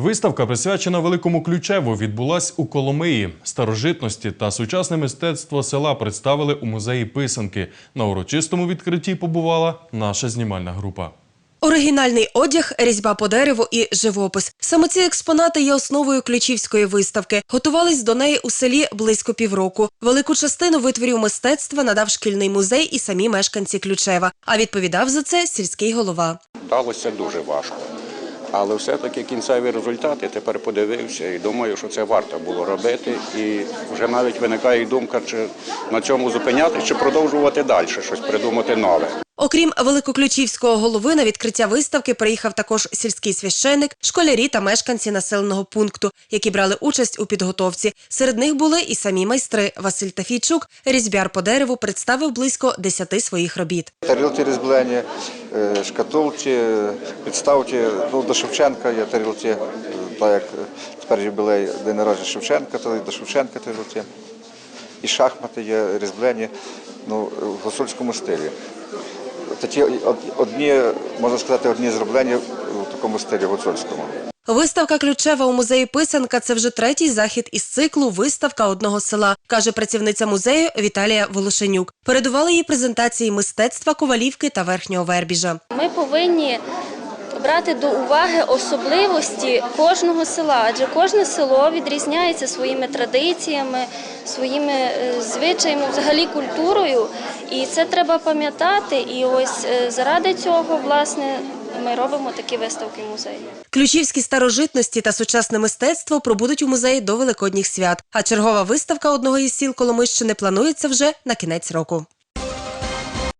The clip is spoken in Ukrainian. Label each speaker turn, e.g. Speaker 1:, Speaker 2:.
Speaker 1: Виставка, присвячена Великому Ключеву, відбулась у Коломиї. Старожитності та сучасне мистецтво села представили у музеї писанки. На урочистому відкритті побувала наша знімальна група.
Speaker 2: Оригінальний одяг, різьба по дереву і живопис. Саме ці експонати є основою ключівської виставки. Готувались до неї у селі близько півроку. Велику частину витворів мистецтва надав шкільний музей і самі мешканці Ключева. А відповідав за це сільський голова.
Speaker 3: Далося дуже важко. Але все-таки кінцеві результати тепер подивився і думаю, що це варто було робити. І вже навіть виникає думка, чи на цьому зупинятися, чи продовжувати далі, щось придумати нове.
Speaker 2: Окрім великоключівського голови, на відкриття виставки приїхав також сільський священик, школярі та мешканці населеного пункту, які брали участь у підготовці. Серед них були і самі майстри. Василь Тафійчук, різьбяр по дереву, представив близько десяти своїх робіт.
Speaker 4: Тарілки різьблені, е, шкатулки, підставки. Ну, до Шевченка є тарілки, е, так як тепер юбілей день народження Шевченка, то і до Шевченка тарілки. І шахмати є різьблені ну, в гусульському стилі. Такі од- одні, можна сказати, одні зроблені в такому стилі гуцульському.
Speaker 2: Виставка ключева у музеї писанка це вже третій захід із циклу Виставка одного села, каже працівниця музею Віталія Волошенюк. Передували її презентації мистецтва ковалівки та верхнього вербіжа.
Speaker 5: Ми повинні брати до уваги особливості кожного села, адже кожне село відрізняється своїми традиціями, своїми е, звичаями, взагалі культурою. І це треба пам'ятати. І ось е, заради цього, власне, ми робимо такі виставки в музеї.
Speaker 2: Ключівські старожитності та сучасне мистецтво пробудуть у музеї до великодніх свят. А чергова виставка одного із сіл Коломищини планується вже на кінець року.